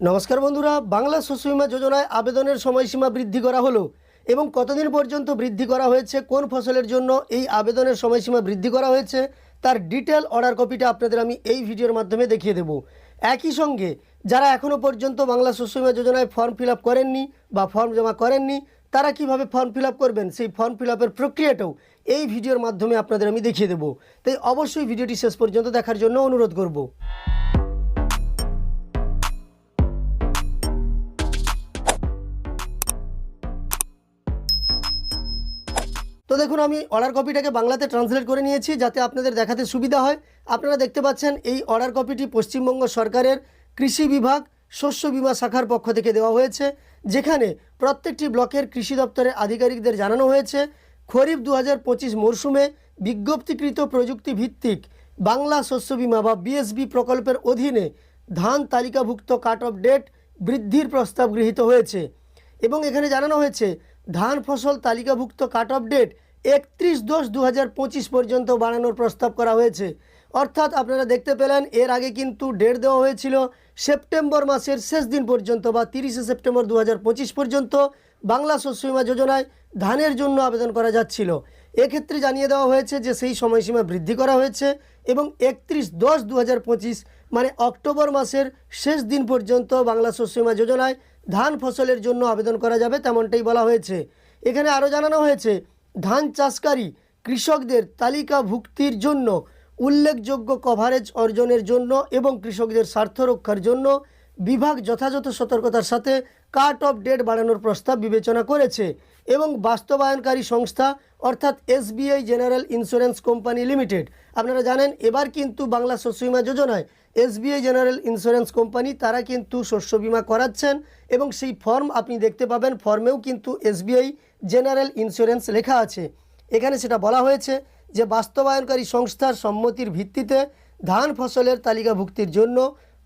নমস্কার বন্ধুরা, বাংলা শস্য বীমা যোজনায় আবেদনের সময়সীমা বৃদ্ধি করা হলো এবং কতদিন পর্যন্ত বৃদ্ধি করা হয়েছে, কোন ফসলের জন্য এই আবেদনের সময়সীমা বৃদ্ধি করা হয়েছে, তার ডিটেল অর্ডার কপিটা আপনাদের আমি এই ভিডিওর মাধ্যমে দেখিয়ে দেব। একই সঙ্গে যারা এখনও পর্যন্ত বাংলা শস্য বীমা যোজনায় ফর্ম ফিল করেননি বা ফর্ম জমা করেননি, তারা কীভাবে ফর্ম ফিল করবেন, সেই ফর্ম ফিল প্রক্রিয়াটাও এই ভিডিওর মাধ্যমে আপনাদের আমি দেখিয়ে দেবো। তাই অবশ্যই ভিডিওটি শেষ পর্যন্ত দেখার জন্য অনুরোধ করব। দেখুন, আমি অর্ডার কপিটাকে বাংলাতে ট্রান্সলেট করে নিয়েছি যাতে আপনাদের দেখাতে সুবিধা হয়। আপনারা দেখতে পাচ্ছেন, এই অর্ডার কপিটি পশ্চিমবঙ্গ সরকারের কৃষি বিভাগ শস্য বিমা শাখার পক্ষ থেকে দেওয়া হয়েছে, যেখানে প্রত্যেকটি ব্লকের কৃষি দপ্তরের আধিকারিকদের জানানো হয়েছে, খরিফ দু হাজার পঁচিশ মরশুমে বিজ্ঞপ্তিকৃত প্রযুক্তি ভিত্তিক বাংলা শস্য বিমা বা বিএসবি প্রকল্পের অধীনে ধান তালিকাভুক্ত কাট অফ ডেট বৃদ্ধির প্রস্তাব গৃহীত হয়েছে এবং এখানে জানানো হয়েছে, ধান ফসল তালিকাভুক্ত কাট অফ ডেট একত্রিশ দশ দু পঁচিশ পর্যন্ত বাড়ানোর প্রস্তাব করা হয়েছে। অর্থাৎ আপনারা দেখতে পেলেন, এর আগে কিন্তু ডেট দেওয়া হয়েছিল সেপ্টেম্বর মাসের শেষ দিন পর্যন্ত বা তিরিশে সেপ্টেম্বর দু হাজার পঁচিশ পর্যন্ত বাংলা শস্য বীমা যোজনায় ধানের জন্য আবেদন করা যাচ্ছিল। এক্ষেত্রে জানিয়ে দেওয়া হয়েছে যে সেই সময়সীমা বৃদ্ধি করা হয়েছে এবং একত্রিশ দশ দু মানে অক্টোবর মাসের শেষ দিন পর্যন্ত বাংলা শস্য বীমা যোজনায় ধান ফসলের জন্য আবেদন করা যাবে তেমনটাই বলা হয়েছে। এখানে আরও জানানো হয়েছে ধান চাষকারী কৃষকদের তালিকাভুক্তির জন্য উল্লেখযোগ্য কভারেজ অর্জনের জন্য এবং কৃষকদের স্বার্থ রক্ষার জন্য বিভাগ যথাযথ সতর্কতার সাথে কাট অফ ডেট বাড়ানোর প্রস্তাব বিবেচনা করেছে এবং বাস্তবায়নকারী সংস্থা, অর্থাৎ SBI general insurance company limited. আপনারা জানেন, এবার কিন্তু বাংলা শস্য বিমা যোজনায় এসবিআই জেনারেল ইন্স্যুরেন্স কোম্পানি, তারা কিন্তু শস্য বীমা করাচ্ছেন এবং সেই ফর্ম আপনি দেখতে পাবেন, ফর্মেও কিন্তু এসবিআই জেনারেল ইন্স্যুরেন্স লেখা আছে। এখানে সেটা বলা হয়েছে যে, বাস্তবায়নকারী সংস্থার সম্মতির ভিত্তিতে ধান ফসলের তালিকাভুক্তির জন্য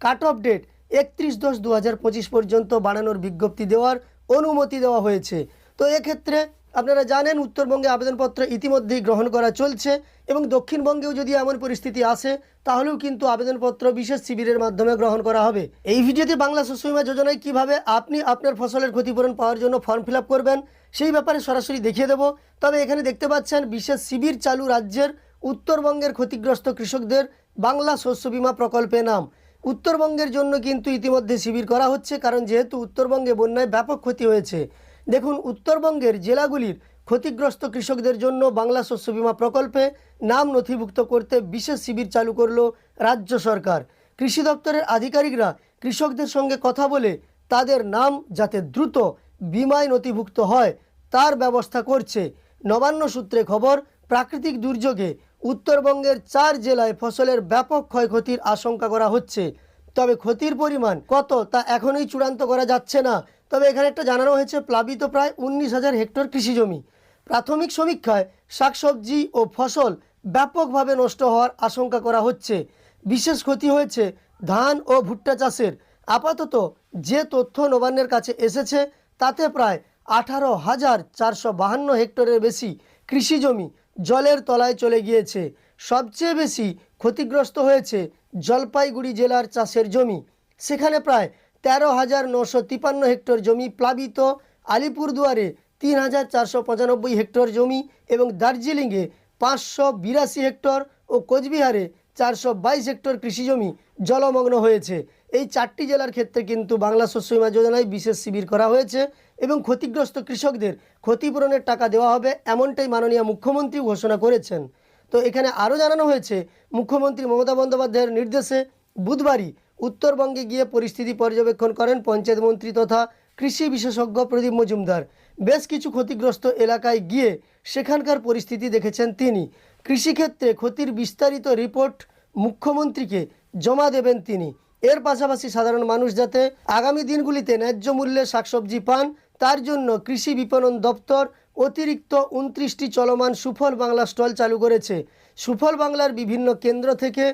কাট অফ ডেট একত্রিশ দশ দু হাজার পর্যন্ত বাড়ানোর বিজ্ঞপ্তি দেওয়ার অনুমতি দেওয়া হয়েছে। তো এক্ষেত্রে আপনারা জানেন, উত্তরবঙ্গে আবেদনপত্র ইতিমধ্যেই গ্রহণ করা চলছে এবং দক্ষিণবঙ্গেও যদি এমন পরিস্থিতি আসে, তাহলেও কিন্তু আবেদনপত্র বিশেষ শিবিরের মাধ্যমে গ্রহণ করা হবে। এই ভিডিওতে বাংলা শস্য বীমা যোজনায় কীভাবে আপনি আপনার ফসলের ক্ষতিপূরণ পাওয়ার জন্য ফর্ম ফিল করবেন, সেই ব্যাপারে সরাসরি দেখিয়ে দেব। তবে এখানে দেখতে পাচ্ছেন, বিশেষ শিবির চালু রাজ্যের উত্তরবঙ্গের ক্ষতিগ্রস্ত কৃষকদের বাংলা শস্য বীমা প্রকল্পে নাম। উত্তরবঙ্গের জন্য কিন্তু ইতিমধ্যে শিবির করা হচ্ছে, কারণ যেহেতু উত্তরবঙ্গে বন্যায় ব্যাপক ক্ষতি হয়েছে। দেখুন, উত্তরবঙ্গের জেলাগুলির ক্ষতিগ্রস্ত কৃষকদের জন্য বাংলা শস্য বীমা প্রকল্পে নাম নথিভুক্ত করতে বিশেষ শিবির চালু করল রাজ্য সরকার। কৃষি দপ্তরের আধিকারিকরা কৃষকদের সঙ্গে কথা বলে তাদের নাম যাতে দ্রুত বিমায় নথিভুক্ত হয়, তার ব্যবস্থা করছে। নবান্ন সূত্রে খবর, প্রাকৃতিক দুর্যোগে উত্তরবঙ্গের চার জেলায় ফসলের ব্যাপক ক্ষয়ক্ষতির আশঙ্কা করা হচ্ছে। তবে ক্ষতির পরিমাণ কত তা এখনই চূড়ান্ত করা যাচ্ছে না। তবে এখানে একটা জানানো হয়েছে, প্লাবিত প্রায় উনিশ হাজার হেক্টর কৃষি জমি। প্রাথমিক সমীক্ষায় শাকসবজি ও ফসল ব্যাপকভাবে নষ্ট হওয়ার আশঙ্কা করা হচ্ছে। বিশেষ ক্ষতি হয়েছে ধান ও ভুট্টা চাষের। আপাতত যে তথ্য নবান্নের কাছে এসেছে, তাতে প্রায় আঠারো হাজার চারশো বাহান্ন হেক্টরের বেশি কৃষি জমি জলের তলায় চলে গিয়েছে। সবচেয়ে বেশি ক্ষতিগ্রস্ত হয়েছে জলপাইগুড়ি জেলার চাষের জমি। সেখানে প্রায় তেরো হাজার নশো তিপান্ন হেক্টর জমি প্লাবিত। আলিপুরদুয়ারে তিন হাজার চারশো পঁচানব্বই হেক্টর জমি এবং দার্জিলিংয়ে পাঁচশো বিরাশি হেক্টর ও কোচবিহারে চারশো বাইশ হেক্টর কৃষি জমি জলমগ্ন হয়েছে। এই চারটি জেলার ক্ষেত্রে কিন্তু বাংলা শস্য বীমা যোজনায় বিশেষ শিবির করা হয়েছে এবং ক্ষতিগ্রস্ত কৃষকদের ক্ষতিপূরণের টাকা দেওয়া হবে এমনটাই মাননীয় মুখ্যমন্ত্রী ঘোষণা করেছেন। তো এখানে আরও জানানো হয়েছে, মুখ্যমন্ত্রী মমতা বন্দ্যোপাধ্যায়ের নির্দেশে বুধবারই উত্তরবঙ্গে গিয়ে পরিস্থিতি পর্যবেক্ষণ করেন পঞ্চায়েত মন্ত্রী তথা কৃষি বিশেষজ্ঞ প্রদীপ মজুমদার। বেশ কিছু ক্ষতিগ্রস্ত এলাকায় গিয়ে সেখানকার পরিস্থিতি দেখেছেন তিনি। কৃষিক্ষেত্রে ক্ষতির বিস্তারিত রিপোর্ট মুখ্যমন্ত্রীকে জমা দেবেন তিনি। এর পাশাপাশি সাধারণ মানুষ যাতে আগামী দিনগুলিতে ন্যায্য মূল্যে শাকসবজি পান, তার জন্য কৃষি বিপণন দপ্তর অতিরিক্ত উনত্রিশটি চলমান সুফল বাংলা স্টল চালু করেছে। সুফল বাংলার বিভিন্ন কেন্দ্র থেকে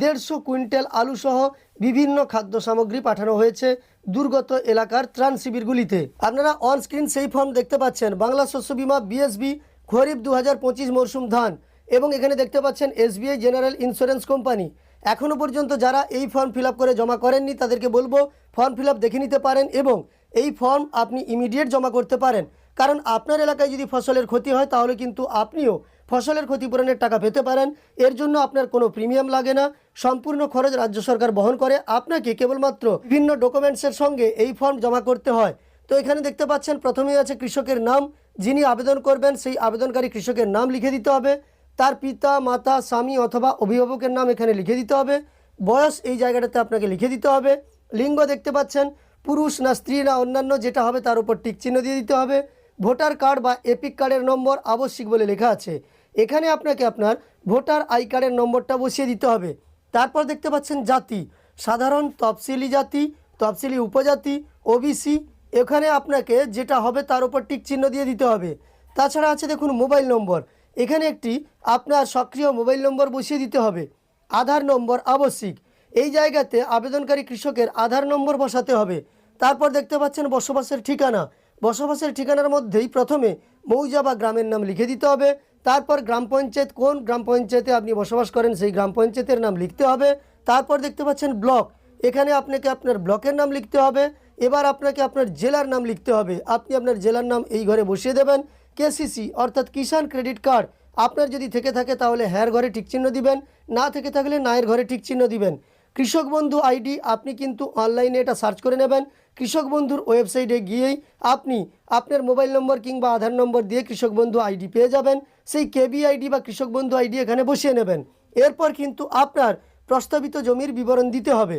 দেড়শো কুইন্টাল আলুসহ বিভিন্ন খাদ্য সামগ্রী পাঠানো হয়েছে দুর্গত এলাকার ত্রাণ শিবিরগুলিতে। আপনারা অনস্ক্রিন সেই ফর্ম দেখতে পাচ্ছেন, বাংলা শস্য বীমা বিএসবি খরিফ দু হাজার পঁচিশ মরশুম ধান এবং এখানে দেখতে পাচ্ছেন এসবিআই জেনারেল ইন্স্যুরেন্স কোম্পানি এখনও পর্যন্ত যারা এই ফর্ম ফিল করে জমা করেননি, তাদেরকে বলব ফর্ম ফিল দেখে নিতে পারেন এবং এই ফর্ম আপনি ইমিডিয়েট জমা করতে পারেন। কারণ আপনার এলাকায় যদি ফসলের ক্ষতি হয়, তাহলে কিন্তু আপনিও ফসলের ক্ষতিপূরণের টাকা পেতে পারেন। এর জন্য আপনার কোনো প্রিমিয়াম লাগে না। সম্পূর্ণ খরচ রাজ্য সরকার বহন করে। আপনাকে কেবলমাত্র বিভিন্ন ডকুমেন্টসের সঙ্গে এই ফর্ম জমা করতে হয়। তো এখানে দেখতে পাচ্ছেন, প্রথমেই আছে কৃষকের নাম। যিনি আবেদন করবেন, সেই আবেদনকারী কৃষকের নাম লিখে দিতে হবে। তার পিতা, মাতা, স্বামী অথবা অভিভাবকের নাম এখানে লিখে দিতে হবে। বয়স এই জায়গাটাতে আপনাকে লিখে দিতে হবে। লিঙ্গ দেখতে পাচ্ছেন, পুরুষ না স্ত্রী না অন্যান্য, যেটা হবে তার উপর টিক চিহ্ন দিয়ে দিতে হবে। ভোটার কার্ড বা এপিক কার্ডের নম্বর আবশ্যিক বলে লেখা আছে। এখানে আপনাকে আপনার ভোটার আই কার্ডের নম্বরটা বসিয়ে দিতে হবে। তারপর দেখতে পাচ্ছেন জাতি। সাধারণ তফসিলি জাতি, তফসিলি উপজাতি, ওবিসি, এখানে আপনাকে যেটা হবে তার উপর টিক চিহ্ন দিয়ে দিতে হবে। তাছাড়া আছে দেখুন মোবাইল নম্বর। এখানে একটি আপনার সক্রিয় মোবাইল নম্বর বসিয়ে দিতে হবে। আধার নম্বর আবশ্যিক। এই জায়গাতে আবেদনকারী কৃষকের আধার নম্বর বসাতে হবে। তারপর দেখতে পাচ্ছেন বসবাসের ঠিকানা। বসবাসের ঠিকানার মধ্যেই প্রথমে মৌজা বা গ্রামের নাম লিখে দিতে হবে। তারপর গ্রাম পঞ্চায়েত কোন গ্রাম পঞ্চায়েতে আপনি বসবাস করেন সেই গ্রাম পঞ্চায়েতের নাম লিখতে হবে। তারপর দেখতে পাচ্ছেন ব্লক। এখানে আপনাকে আপনার ব্লকের নাম লিখতে হবে। এবার আপনাকে আপনার জেলার নাম লিখতে হবে। আপনি আপনার জেলার নাম এই ঘরে বসিয়ে দেবেন। কেসিসি অর্থাৎ কিষাণ ক্রেডিট কার্ড। আপনার যদি থেকে থাকে তাহলে হ্যার ঘরে টিকচিহ্ন দিবেন, না থেকে থাকলে নায়ের ঘরে টিকচিহ্ন দিবেন। কৃষক বন্ধু আইডি আপনি কিন্তু অনলাইনে এটা সার্চ করে নেবেন। কৃষক বন্ধুর ওয়েবসাইটে গিয়েই আপনি আপনার মোবাইল নম্বর কিংবা আধার নম্বর দিয়ে কৃষক বন্ধু আইডি পেয়ে যাবেন। সেই কেবি আইডি বা কৃষক বন্ধু আইডি এখানে বসিয়ে নেবেন। এরপর কিন্তু আপনার প্রস্তাবিত জমির বিবরণ দিতে হবে।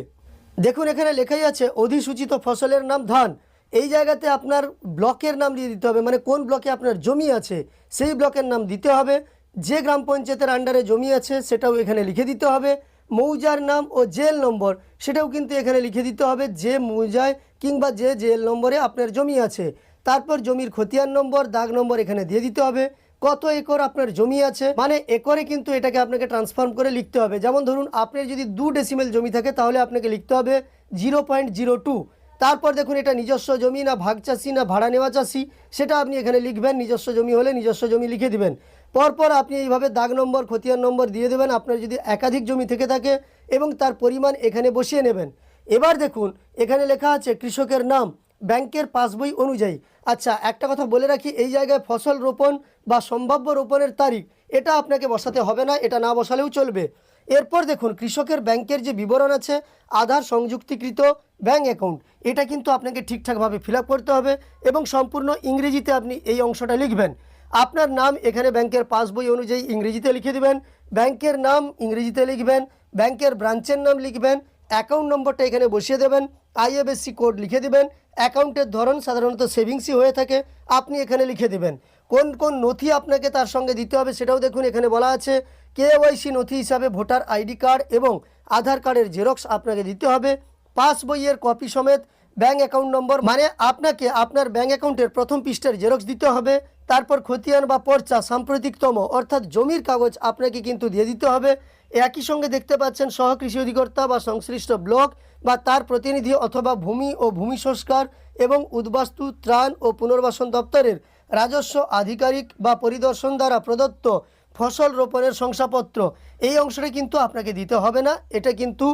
দেখুন এখানে লেখাই আছে, অধিসূচিত ফসলের নাম ধান। এই জায়গাতে আপনার ব্লকের নাম দিয়ে দিতে হবে মানে কোন ব্লকে আপনার জমি আছে, সেই ব্লকের নাম দিতে হবে। যে গ্রাম পঞ্চায়েতের আন্ডারে জমি আছে, সেটাও এখানে লিখে দিতে হবে। মৌজার নাম ও জেল নম্বর, সেটাও কিন্তু এখানে লিখে দিতে হবে। যে মৌজায় কিংবা যে জেল নম্বরে আপনার জমি আছে, তারপর জমির খতিয়ান নম্বর, দাগ নম্বর এখানে দিয়ে দিতে হবে। কত একর আপনার জমি আছে মানে একরে কিন্তু এটাকে আপনাকে ট্রান্সফর্ম করে লিখতে হবে। যেমন ধরুন, আপনার যদি দু ডেসিমেল জমি থাকে, তাহলে আপনাকে লিখতে হবে জিরো পয়েন্ট জিরো টু তারপর দেখুন এটা নিজস্ব জমি না ভাগ চাষি না ভাড়া নেওয়া চাষি, সেটা আপনি এখানে লিখবেন, নিজস্ব জমি হলে নিজস্ব জমি লিখে দিবেন। পরপর আপনি এইভাবে দাগ নম্বর, খতিয়ান নম্বর দিয়ে দেবেন, আপনার যদি একাধিক জমি থেকে থাকে এবং তার পরিমাণ এখানে বসিয়ে নেবেন। এবার দেখুন, এখানে লেখা আছে কৃষকের নাম, ব্যাংকের পাসবই অনুযায়ী। আচ্ছা একটা কথা বলে রাখি, এই জায়গায় ফসল রোপণ বা সম্ভাব্য রোপণের তারিখ, এটা আপনাকে বসাতে হবে না, এটা না বসালেও চলবে। এরপর দেখুন, কৃষকের ব্যাংকের যে বিবরণ আছে, আধার সংযুক্তিকৃত ব্যাংক অ্যাকাউন্ট, এটা কিন্তু আপনাকে ঠিকঠাকভাবে ফিল করতে হবে এবং সম্পূর্ণ ইংরেজিতে আপনি এই অংশটা লিখবেন। আপনার নাম এখানে ব্যাংকের পাসবই অনুযায়ী ইংরেজিতে লিখে দেবেন, ব্যাংকের নাম ইংরেজিতে লিখবেন, ব্যাংকের ব্রাঞ্চের নাম লিখবেন, অ্যাকাউন্ট নম্বরটা এখানে বসিয়ে দেবেন, আইএফএসসি কোড লিখে দেবেন, অ্যাকাউন্টের ধরন সাধারণত সেভিংসই হয়ে থাকে, আপনি এখানে লিখে দেবেন। কোন কোন নথি আপনাকে তার সঙ্গে দিতে হবে সেটাও দেখুন, এখানে বলা আছে কেওয়াইসি নথি হিসাবে ভোটার আইডি কার্ড এবং আধার কার্ডের জেরক্স আপনাকে দিতে হবে। পাস বইয়ের কপি সমেত ব্যাঙ্ক অ্যাকাউন্ট নম্বর মানে আপনাকে আপনার ব্যাঙ্ক অ্যাকাউন্টের প্রথম পৃষ্ঠার জেরক্স দিতে হবে। তারপর খতিয়ান বা পর্চা সাম্প্রতিকতম অর্থাৎ জমির কাগজ আপনাকে কিন্তু দিয়ে দিতে হবে। একই সঙ্গে দেখতে পাচ্ছেন সহকৃষি অধিকর্তা বা সংশ্লিষ্ট ব্লক বা তার প্রতিনিধি অথবা ভূমি ও ভূমি সংস্কার এবং উদ্বাস্তু, ত্রাণ ও পুনর্বাসন দপ্তরের রাজস্ব আধিকারিক বা পরিদর্শন দ্বারা প্রদত্ত ফসল রোপণের শংসাপত্র। এই অংশটা কিন্তু আপনাকে দিতে হবে না। এটা কিন্তু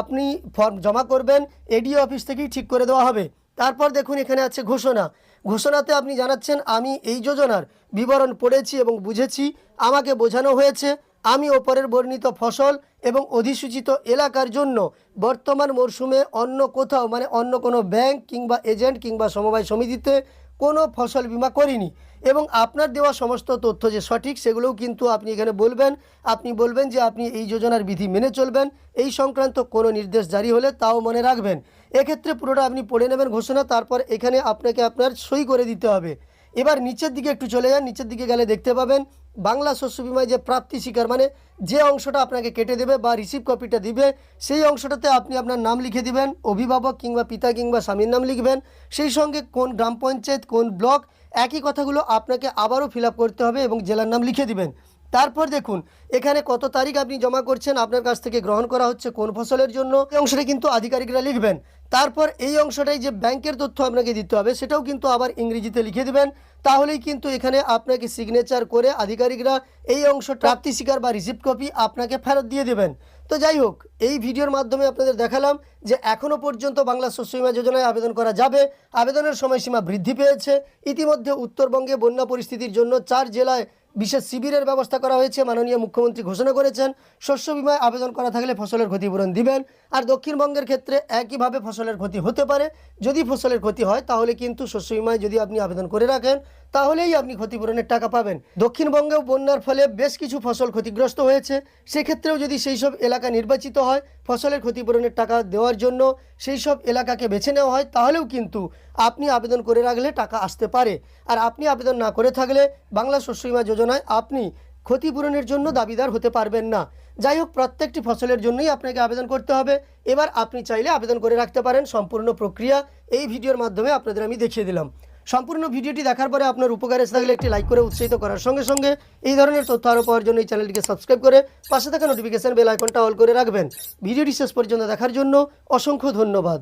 আপনি ফর্ম জমা করবেন এডিও অফিস থেকেই ঠিক করে দেওয়া হবে। তারপর দেখুন এখানে আছে ঘোষণা। ঘোষণাতে আপনি জানাচ্ছেন, আমি এই যোজনার বিবরণ পড়েছি এবং বুঝেছি। আমাকে বোঝানো হয়েছে, আমি ওপরের বর্ণিত ফসল এবং অধিসূচিত এলাকার জন্য বর্তমান মরশুমে অন্য কোথাও মানে অন্য কোনো ব্যাংক কিংবা এজেন্ট কিংবা সমবায় সমিতিতে কোনো ফসল বিমা করিনি। এবং আপনার দেওয়া সমস্ত তথ্য যে সঠিক, সেগুলোও কিন্তু আপনি এখানে বলবেন। আপনি বলবেন যে আপনি এই যোজনার বিধি মেনে চলবেন। এই সংক্রান্ত কোনো নির্দেশ জারি হলে তাও মনে রাখবেন। এক্ষেত্রে পুরোটা আপনি পড়ে নেবেন ঘোষণা, তারপর এখানে আপনাকে আপনার সই করে দিতে হবে। এবার নিচের দিকে একটু চলে যান, নিচের দিকে গেলে দেখতে পাবেন বাংলা শস্য বিমায় যে প্রাপ্তি শিকার মানে যে অংশটা আপনাকে কেটে দেবে বা রিসিভ কপিটা দিবে, সেই অংশটাতে আপনি আপনার নাম লিখে দিবেন, অভিভাবক কিংবা পিতা কিংবা স্বামীর নাম লিখবেন। সেই সঙ্গে কোন গ্রাম পঞ্চায়েত, কোন ব্লক, একই কথাগুলো আপনাকে আবারও ফিল করতে হবে এবং জেলার নাম লিখে দিবেন। তারপর দেখুন, এখানে কত তারিখ আপনি জমা করছেন আপনার কাছ থেকে গ্রহণ করা হচ্ছে কোন ফসলের জন্য, এই অংশটা কিন্তু আধিকারিকরা লিখবেন। তারপর এই অংশটাই যে ব্যাংকের তথ্য আপনাকে দিতে হবে, সেটাও কিন্তু আবার ইংরেজিতে লিখে দেবেন। তাহলেই কিন্তু এখানে আপনাকে সিগনেচার করে আধিকারিকরা এই অংশ প্রাপ্তি স্বীকার বা রিসিপ্ট কপি আপনাকে ফেরত দিয়ে দেবেন। তো যাই হোক, এই ভিডিওর মাধ্যমে আপনাদের দেখালাম যে এখনও পর্যন্ত বাংলা শস্য বীমা যোজনায় আবেদন করা যাবে। আবেদনের সময়সীমা বৃদ্ধি পেয়েছে। ইতিমধ্যে উত্তরবঙ্গে বন্যা পরিস্থিতির জন্য চার জেলায় বিশেষ শিবিরের ব্যবস্থা করা হয়েছে। মাননীয় মুখ্যমন্ত্রী ঘোষণা করেছেন, শস্য বিমায় আবেদন করা থাকলে ফসলের ক্ষতিপূরণ দিবেন। আর দক্ষিণবঙ্গের ক্ষেত্রে একইভাবে ফসলের ক্ষতি হতে পারে। যদি ফসলের ক্ষতি হয়, তাহলে কিন্তু শস্য বিমায় যদি আপনি আবেদন করে রাখেন, তাহলেই আপনি ক্ষতিপূরণের টাকা পাবেন। দক্ষিণবঙ্গেও বন্যার ফলে বেশ কিছু ফসল ক্ষতিগ্রস্ত হয়েছে। সেক্ষেত্রেও যদি সেই সব এলাকা নির্বাচিত হয়, ফসলের ক্ষতিপূরণের টাকা দেওয়ার জন্য সেই সব এলাকাকে বেছে নেওয়া হয়, তাহলেও কিন্তু আপনি আবেদন করে রাখলে টাকা আসতে পারে। আর আপনি আবেদন না করে থাকলে বাংলা শস্য বীমা যোজনায় আপনি ক্ষতিপূরণের জন্য দাবিদার হতে পারবেন না। যাই হোক, প্রত্যেকটি ফসলের জন্যই আপনাকে আবেদন করতে হবে। এবার আপনি চাইলে আবেদন করে রাখতে পারেন। সম্পূর্ণ প্রক্রিয়া এই ভিডিওর মাধ্যমে আপনাদের আমি দেখিয়ে দিলাম। সম্পূর্ণ ভিডিওটি দেখার পরে আপনার উপকারে এসে থাকলে একটি লাইক করে উৎসাহিত করার সঙ্গে সঙ্গে এই ধরনের তথ্য আরও পাওয়ার জন্য এই চ্যানেলটিকে সাবস্ক্রাইব করে পাশে থাকা নোটিফিকেশন বেল আইকনটা অল করে রাখবেন। ভিডিওটি শেষ পর্যন্ত দেখার জন্য অসংখ্য ধন্যবাদ।